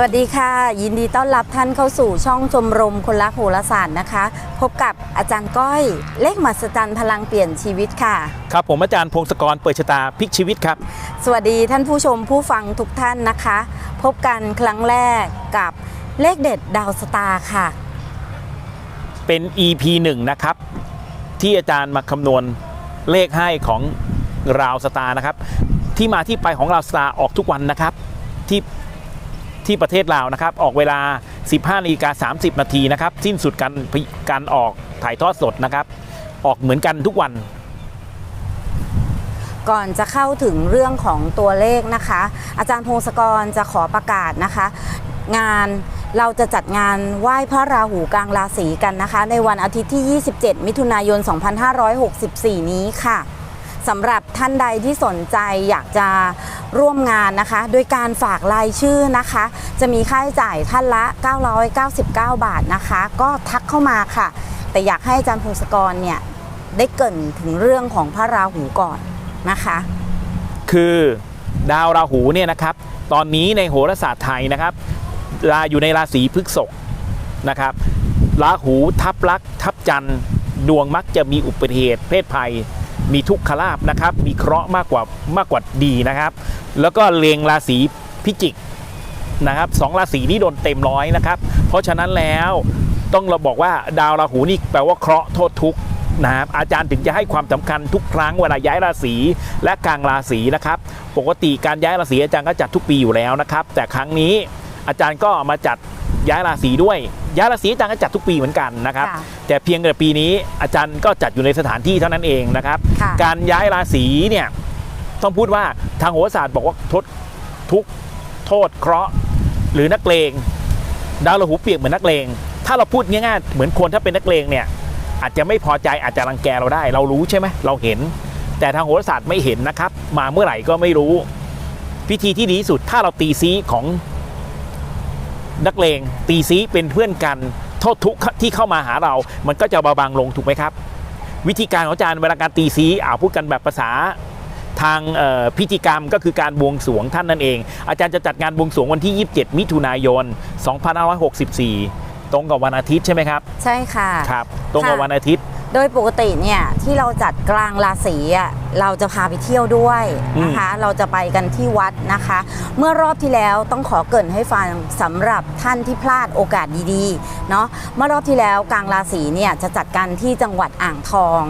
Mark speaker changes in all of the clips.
Speaker 1: วัสดีค่ะ ยินดีต้อนรับท่านเข้าสู่ช่องชมรมคนรักโหราศาสตร์นะคะ พบกับอาจารย์ก้อย เลขมหัศจรรย์พลังเปลี่ยนชีวิตค่ะ
Speaker 2: ครับผมอาจารย์พงศกรเปิดชะตาพลิกชีวิตครับ
Speaker 1: สวัสดีท่านผู้ชมผู้ฟังทุกท่านนะคะ พบกันครั้งแรกกับเลขเด็ดดาวสตาร์ค่ะ
Speaker 2: เป็น EP 1 นะครับ ที่อาจารย์มาคำนวณเลขให้ของราวสตาร์นะครับ ที่มาที่ไปของราวสตาร์ออกทุกวันนะครับ ที่ ที่ประเทศลาวนะครับ ออกเวลา 15นาฬิกา30 นาทีนะครับ สิ้นสุดการการออกถ่ายทอดสดนะครับ ออกเหมือนกันทุกวัน
Speaker 1: ก่อนจะเข้าถึงเรื่องของตัวเลขนะคะ อาจารย์พงศกรจะขอประกาศนะคะ งานเราจะจัดงานไหว้พระราหูกลางราศีกันนะคะ ในวันอาทิตย์ที่ 27 มิถุนายน 2564 นี้ค่ะสำหรับท่านใดที่สนใจอยากจะ ร่วมงานนะคะ โดยการฝากรายชื่อนะคะ จะมีค่าใช้จ่ายท่านละ 999 บาทนะคะ ก็ทักเข้ามาค่ะ แต่อยากให้อาจารย์พงศกรเนี่ยได้เกินถึงเรื่องของพระราหูก่อนนะคะ
Speaker 2: คือดาวราหูเนี่ยนะครับ ตอนนี้ในโหราศาสตร์ไทยนะครับลาอยู่ในราศีพฤษภนะครับราหูทับลักทับจันทร์ดวงมักจะมีอุบัติเหตุเพศภัย มีทุกขลาบนะครับ มีเคราะห์มากกว่ามากกว่าดีนะครับ แล้วก็เลงราศีพิจิกนะครับสองราศีนี้โดนเต็มร้อยนะครับ เพราะฉะนั้นแล้วต้องเราบอกว่าดาวราหูนี่แปลว่าเคราะห์โทษทุกข์นะครับอาจารย์ถึงจะให้ความสำคัญทุกครั้งเวลาย้ายราศีและกลางราศีนะครับ ปกติการย้ายราศีอาจารย์ก็จัดทุกปีอยู่แล้วนะครับ แต่ครั้งนี้อาจารย์ก็มาจัด ย้ายราศีด้วย ย้ายราศีอาจารย์ก็จัดทุกปีเหมือนกันนะครับ
Speaker 1: ค่ะ
Speaker 2: แต่เพียงแต่ปีนี้อาจารย์ก็จัดอยู่ในสถานที่เท่านั้นเองนะครับ
Speaker 1: ค่ะ
Speaker 2: การย้ายราศีเนี่ยต้องพูดว่าทางโหราศาสตร์บอกว่าทดทุกข์โทษเคราะห์หรือนักเลง ดาวราหูเปรียบเหมือนนักเลง ถ้าเราพูดง่ายๆ เหมือนคนถ้าเป็นนักเลงเนี่ย อาจจะไม่พอใจอาจจะรังแกเราได้ เรารู้ใช่ไหมเราเห็น แต่ทางโหราศาสตร์ไม่เห็นนะครับ มาเมื่อไหร่ก็ไม่รู้ พิธีที่ดีที่สุดถ้าเราตีซีของ นักเลงตีซีเป็นเพื่อนกันโทษทุกข์ที่เข้ามาหาเรา มันก็จะเบาบางลงถูกไหมครับ วิธีการของอาจารย์เวลาการตีซีอ่าพูดกันแบบภาษาทางเอ่อพิธีกรรมก็คือการบวงสรวงท่านนั่นเอง อาจารย์จะจัดงานบวงสรวงวันที่ 27 มิถุนายน 2564 ตรงกับวันอาทิตย์ใช่ไหมครับ
Speaker 1: ใช่ค่ะ
Speaker 2: ครับ ตรงกับ
Speaker 1: ค่ะ
Speaker 2: วันอาทิตย์
Speaker 1: โดยปกติเนี่ยที่เราจัดกลางราศีอะเราจะพาไปเที่ยวด้วยนะคะ เราจะไปกันที่วัดนะคะ เมื่อรอบที่แล้วต้องขอเกรินให้ฟังสำหรับท่านที่พลาดโอกาสดีๆเนาะเมื่อรอบที่แล้วกลางราศีเนี่ยจะจัดกันที่จังหวัดอ่างทอง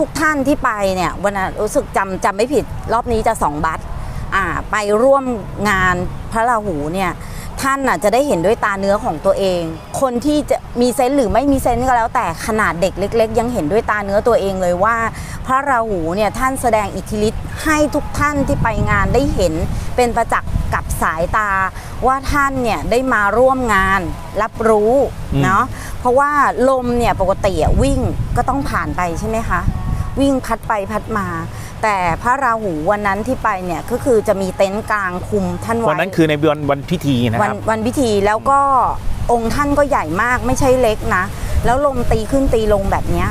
Speaker 1: ทุกๆท่านที่ไปเนี่ยวันนั้นรู้สึกจำจำไม่ผิดรอบนี้จะสองบัตรอ่าไปร่วมงานพระราหูเนี่ย ท่านน่ะจะได้เห็นด้วยตาเนื้อของตัวเอง คนที่จะมีเซนส์หรือไม่มีเซนส์ก็แล้วแต่ขนาดเด็กเล็ก ๆ ยังเห็นด้วยตาเนื้อตัวเองเลยว่า พระราหูเนี่ยท่านแสดงอิทธิฤทธิ์ให้ทุกท่านที่ไปงานได้เห็นเป็นประจักษ์กับสายตาว่าท่านเนี่ยได้มาร่วมงานรับรู้เนาะเพราะว่าลมเนี่ยปกติวิ่งก็ต้องผ่านไปใช่ไหมคะ วิ่งพัดไปพัดมา แต่พระราหูวันนั้นที่ไปเนี่ยก็คือจะมีเต็นท์กลางคุมท่านไว้
Speaker 2: วันนั้นคือในวันวันพิธีนะ
Speaker 1: วั
Speaker 2: คนรับ
Speaker 1: วันพิธีแล้วก็องค์ท่านก็ใหญ่มากไม่ใช่เล็กนะ แล้วลมตีขึ้นตีลงแบบเนี้ย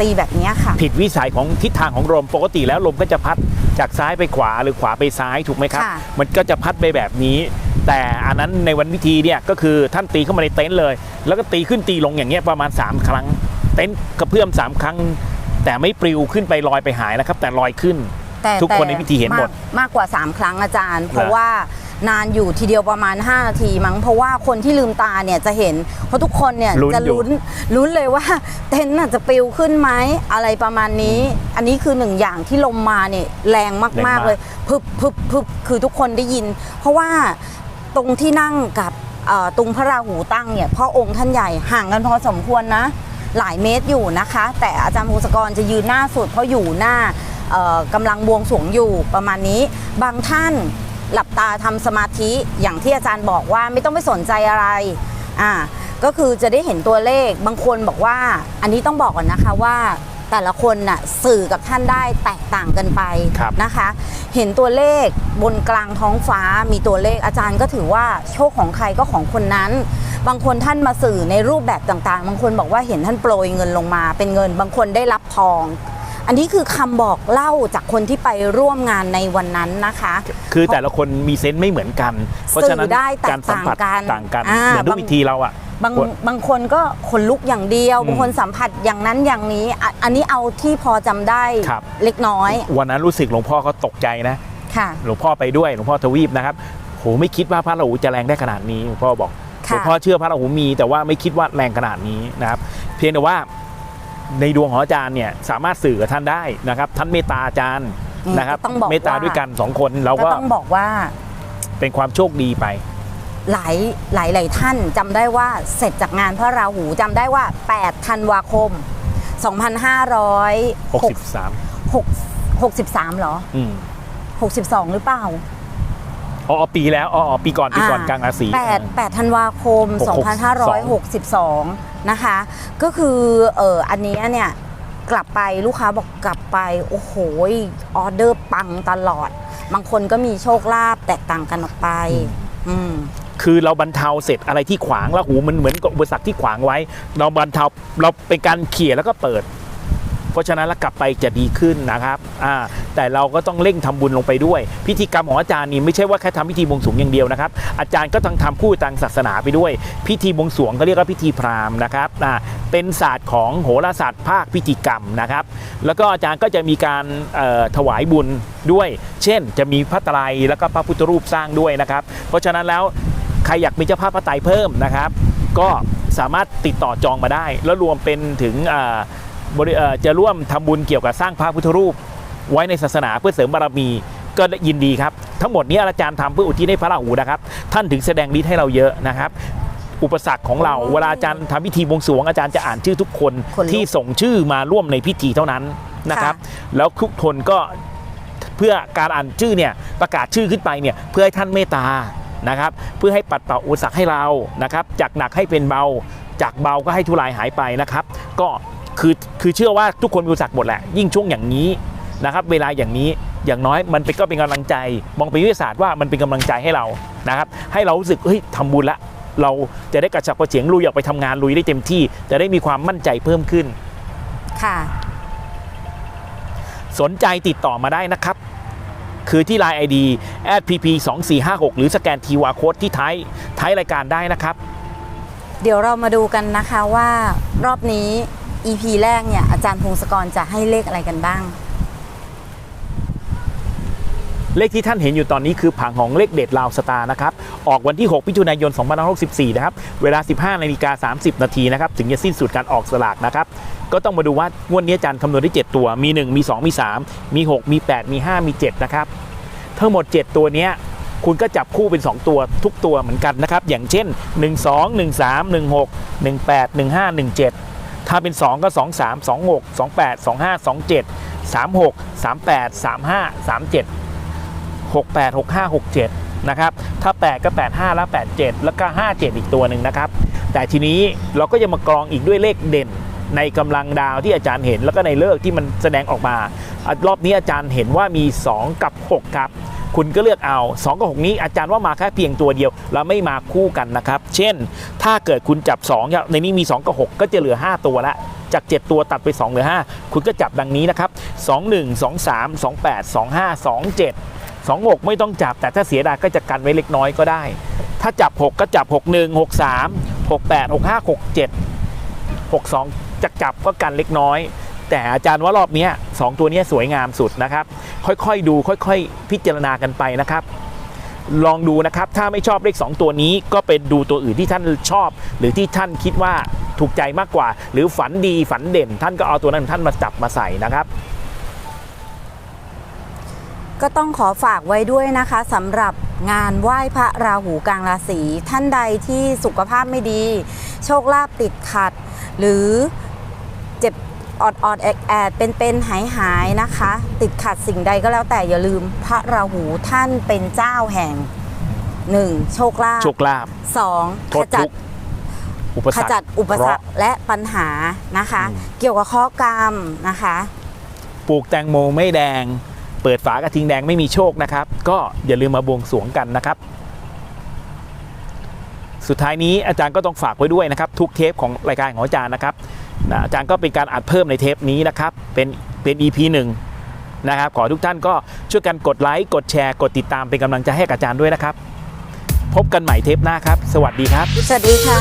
Speaker 1: ตีแบบเนี้ยค่ะ
Speaker 2: ผิดวิสัยของทิศทางของลมปกติแล้วลมก็จะพัดจากซ้ายไปขวาหรือขวาไปซ้ายถูกไหมครับ
Speaker 1: ค่ะ
Speaker 2: มันก็จะพัดไปแบบนี้ แต่อันนั้นในวันพิธีเนี่ยก็คือท่านตีเข้ามาในเต็นท์เลย แล้วก็ตีขึ้นตีลงอย่างเงี้ยประมาณ 3 ครั้ง เต็นท์กระเพื่อม 3 ครั้ง แต่ไม่ปลิวขึ้นไปลอยไปหายนะครับ แต่ลอยขึ้น
Speaker 1: แต่
Speaker 2: ทุกคนในพิธีเห็นหมดา
Speaker 1: กมากกว่า 3 ครั้งอาจารย์ เพราะว่านานอยู่ทีเดียวประมาณ 5 นาทีมั้งเพราะว่าคนที่ลืมตาเนี่ยจะเห็น เพราะทุกคนเนี่ย
Speaker 2: ลุ้น
Speaker 1: จะ
Speaker 2: อยู่
Speaker 1: ลุ้นลุ้นเลยว่า เต็นท์น่ะจะปลิวขึ้นไหมอะไรประมาณนี้ อันนี้คือหนึ่งอย่างที่ลมมาเนี่ยแรงมากๆเลยพึบพึบพึบคือทุกคนได้ยิน เพราะว่าตรงที่นั่งกับเอ่อตรงพระราหูตั้งเนี่ยพ่อองค์ท่านใหญ่ห่างกันพอสมควรนะ หลายเมตรอยู่นะคะ แต่อาจารย์ภูสกรจะยืนหน้าสุดเพราะอยู่หน้ากำลังบวงสวงอยู่ประมาณนี้ บางท่านหลับตาทำสมาธิอย่างที่อาจารย์บอกว่าไม่ต้องไปสนใจอะไรอ่าก็คือจะได้เห็นตัวเลขบางคนบอกว่า อันนี้ต้องบอกก่อนนะคะว่า แต่ละคนน่ะสื่อกับท่านได้แตกต่างกันไป
Speaker 2: ครับ
Speaker 1: นะคะ เห็นตัวเลขบนกลางท้องฟ้ามีตัวเลขอาจารย์ก็ถือว่าโชคของใครก็ของคนนั้น บางคนท่านมาสื่อในรูปแบบต่างๆ บางคนบอกว่าเห็นท่านโปรยเงินลงมา เป็นเงินบางคนได้รับทองอันนี้คือคำบอกเล่าจากคนที่ไปร่วมงานในวันนั้นนะคะ
Speaker 2: คือแต่ละคนมีเซนส์ไม่เหมือนกัน เพราะฉะนั้น
Speaker 1: สื่อได้แตก
Speaker 2: การสัมผัส
Speaker 1: ต่างกัน
Speaker 2: ต่างกัน
Speaker 1: อ่า
Speaker 2: เหมือนทุก
Speaker 1: บาง
Speaker 2: วิธีเราอะ
Speaker 1: บาง
Speaker 2: คน
Speaker 1: บางคนก็ขนลุกอย่างเดียว
Speaker 2: อืม
Speaker 1: บางคนสัมผัสอย่างนั้นอย่างนี้อะอันนี้เอาที่พอจำได้
Speaker 2: ครับ
Speaker 1: เล็กน้อย
Speaker 2: วันนั้นรู้สึกหลวงพ่อก็ตกใจนะ
Speaker 1: ค่ะ
Speaker 2: หลวงพ่อไปด้วยหลวงพ่อทวีปนะครับโหไม่คิดว่าพระราหูจะแรงได้ขนาดนี้หลวงพ่อบอก
Speaker 1: ค่ะ
Speaker 2: หลวงพ่อเชื่อพระราหูมี แต่ว่าไม่คิดว่าแรงขนาดนี้นะครับ เพียงแต่ว่าในดวงของอาจารย์เนี่ยสามารถสื่อกับท่านได้นะครับ ท่านเมตตาอาจารย์
Speaker 1: อืม
Speaker 2: นะครับ
Speaker 1: ก็ต้องบอก
Speaker 2: เมตตา
Speaker 1: ว่า
Speaker 2: ด้วยกันสองคนเรา
Speaker 1: ก็
Speaker 2: ก็
Speaker 1: ต้องบอกว่า
Speaker 2: เป็นความโชคดีไป
Speaker 1: หลายหลายหลายท่านจำได้ว่าเสร็จจากงานพระราหูจำได้ว่า 8 ธันวาคม 2563
Speaker 2: 63
Speaker 1: เหรอ
Speaker 2: อืม
Speaker 1: 62 หรือเปล่า
Speaker 2: อ๋อปีแล้วอ๋อปีก่อนปีก่อน
Speaker 1: อ่าก
Speaker 2: ลางราศี
Speaker 1: 8 8ธันวาคม
Speaker 2: 662
Speaker 1: 2562 นะคะ ก็คือเอออันนี้เนี่ยกลับไปลูกค้าบอกกลับไป โอ้โหออเดอร์ปังตลอด บางคนก็มีโชคลาภแตกต่างกันออกไป อืม
Speaker 2: คือเราบรรเทาเสร็จอะไรที่ขวางแล้วหูมันเหมือนกับอุปสรรคที่ขวางไว้ เราบรรเทาเราเป็นการเขี่ยแล้วก็เปิด เพราะฉะนั้นแล้วกลับไปจะดีขึ้นนะครับอ่าแต่เราก็ต้องเร่งทำบุญลงไปด้วย พิธีกรรมของอาจารย์นี่ไม่ใช่ว่าแค่ทำพิธีบวงสรวงอย่างเดียวนะครับ อาจารย์ก็ต้องทำคู่ทางศาสนาไปด้วย พิธีบวงสรวงก็เรียกว่าพิธีพราหมณ์นะครับอ่าเป็นศาสตร์ของโหราศาสตร์ภาคพิธีกรรมนะครับ แล้วก็อาจารย์ก็จะมีการถวายบุญด้วย เช่น จะมีพระไตรแล้วก็พระพุทธรูปสร้างด้วยนะครับ เพราะฉะนั้นแล้ว ใครอยากมีเจ้าภาพพระไตรเพิ่มนะครับ ก็สามารถติดต่อจองมาได้ แล้วรวมเป็นถึงจะร่วมทำบุญเกี่ยวกับสร้างพระพุทธรูป ไว้ในศาสนาเพื่อเสริมบารมีก็ยินดีครับ ทั้งหมดนี้อาจารย์ทำเพื่ออุทิศให้พระราหูนะครับ ท่านถึงแสดงฤทธิ์ให้เราเยอะนะครับ อุปสรรคของเราเวลาอาจารย์ทำพิธีบวงสรวงอาจารย์จะอ่านชื่อทุกคน
Speaker 1: คน
Speaker 2: ที่ส่งชื่อมาร่วมในพิธีเท่านั้นนะครับ แล้วทุกคนก็เพื่อการอ่านชื่อเนี่ยประกาศชื่อขึ้นไปเนี่ยเพื่อให้ท่านเมตตา นะครับเพื่อให้ปัดเป่าอุปสรรคให้เรานะครับจากหนักให้เป็นเบา จากเบาก็ให้ทุลายหายไปนะครับ ก็คือคือเชื่อว่าทุกคนมีอุปสรรคหมดแหละยิ่งช่วงอย่างนี้นะครับเวลาอย่างนี้อย่างน้อยมันเป็นก็เป็นกำลังใจ มองเป็นวิทยาศาสตร์ว่ามันเป็นกำลังใจให้เรานะครับให้เรารู้สึกเฮ้ยทำบุญละเราจะได้กระฉับกระเฉงลุยออกไปทำงานลุยได้เต็มที่ จะได้มีความมั่นใจเพิ่มขึ้น
Speaker 1: ค่ะ
Speaker 2: สนใจติดต่อมาได้นะครับ คือที่ Line ID @pp 2 4 5 6หรือสแกน QR Code ที่ท้ายท้ายรายการได้นะครับ
Speaker 1: เดี๋ยวเรามาดูกันนะคะว่ารอบนี้ EP แรกเนี่ยอาจารย์พงศกรจะให้เลขอะไรกันบ้าง
Speaker 2: เลขที่ท่านเห็นอยู่ตอนนี้คือผังของเลขเด็ดลาวสตาร์นะครับ ออกวันที่6มิถุนายน 2564 นะครับ เวลา 15นาฬิกา30 นาทีนะครับ ถึงจะสิ้นสุดการออกสลากนะครับ ก็ต้องมาดูว่างวดนี้อาจารย์คำนวณได้ 7 ตัว มี 1 มี 2 มี 3 มี 6 มี 8 มี 5 มี 7 นะครับ ทั้งหมด 7 ตัวเนี้ยคุณก็จับคู่เป็น 2 ตัวทุกตัวเหมือนกันนะครับ อย่างเช่น 1 2 1 3 1 6 1 8 1 5 1 7 ถ้าเป็น 2 ก็ 2 3 2 6 2 8 2 5 2 7 3 6 3 8 3 5 3 7 68 65 67 นะครับ ถ้า 8 ก็ 85 แล้ว 87 แล้วก็ 57 อีกตัวหนึ่งนะครับ แต่ทีนี้เราก็จะมากรองอีกด้วยเลขเด่นในกำลังดาวที่อาจารย์เห็น แล้วก็ในเลิกที่มันแสดงออกมา รอบนี้อาจารย์เห็นว่ามี 2 กับ 6 ครับ คุณก็เลือกเอา 2 กับ 6 นี้อาจารย์ว่ามาแค่เพียงตัวเดียว แล้วไม่มาคู่กันนะครับ เช่น ถ้าเกิดคุณจับ2องในนี้มี 2 กับ 6 ก็จะเหลือ 5 ตัวละจาก 7 ตัวตัดไป 2 เหลือ 5 คุณก็จับดังนี้นะครับ 21 23 28 25 27 26 ไม่ต้องจับ แต่ถ้าเสียดายก็จะกันไว้เล็กน้อยก็ได้ ถ้าจับ 6 ก็จับ 61 63 68 65 67 62จะจับก็กันเล็กน้อย แต่อาจารย์ว่ารอบนี้สองตัวนี้สวยงามสุดนะครับ ค่อยๆดูค่อยๆ พิจารณากันไปนะครับ ลองดูนะครับ ถ้าไม่ชอบเลข 2 ตัวนี้ก็เป็นดูตัวอื่นที่ท่านชอบ หรือที่ท่านคิดว่าถูกใจมากกว่า หรือฝันดีฝันเด่น ท่านก็เอาตัวนั้นท่านมาจับมาใส่นะครับ
Speaker 1: ก็ต้องขอฝากไว้ด้วยนะคะสำหรับงานไหว้พระราหูกลางราศีท่านใดที่สุขภาพไม่ดี โชคลาภติดขัด หรือเจ็บออดออดแอดแอดเป็นเป็นหายหายๆนะคะ ติดขัดสิ่งใดก็แล้วแต่อย่าลืมพระราหูท่านเป็นเจ้าแห่งหนึ่งโชคลาภ
Speaker 2: โชคลาภ
Speaker 1: สอง
Speaker 2: โท
Speaker 1: ข
Speaker 2: ษ
Speaker 1: จั
Speaker 2: ทุ
Speaker 1: ด
Speaker 2: กข์อุป
Speaker 1: ข
Speaker 2: สรรค
Speaker 1: จัดอุปสรรค
Speaker 2: เคาะห์
Speaker 1: และปัญหานะคะ
Speaker 2: อืม
Speaker 1: เกี่ยวกับข้อกรรมนะคะ
Speaker 2: ปลูกแตงโมไม่แดง เปิดฝากระทิงแดงไม่มีโชคนะครับ ก็อย่าลืมมาบวงสรวงกันนะครับสุดท้ายนี้อาจารย์ก็ต้องฝากไว้ด้วยนะครับ ทุกเทปของรายการของอาจารย์นะครับอาจารย์ก็เป็นการอัดเพิ่มในเทปนี้นะครับ เป็นเป็น EP หนึ่งนะครับ ขอทุกท่านก็ช่วยกันกดไลค์กดแชร์ กดติดตามเป็นกำลังใจให้กับอาจารย์ด้วยนะครับ พบกันใหม่เทปหน้าครับ สวัสดีครับ
Speaker 1: สวัสดีค่ะ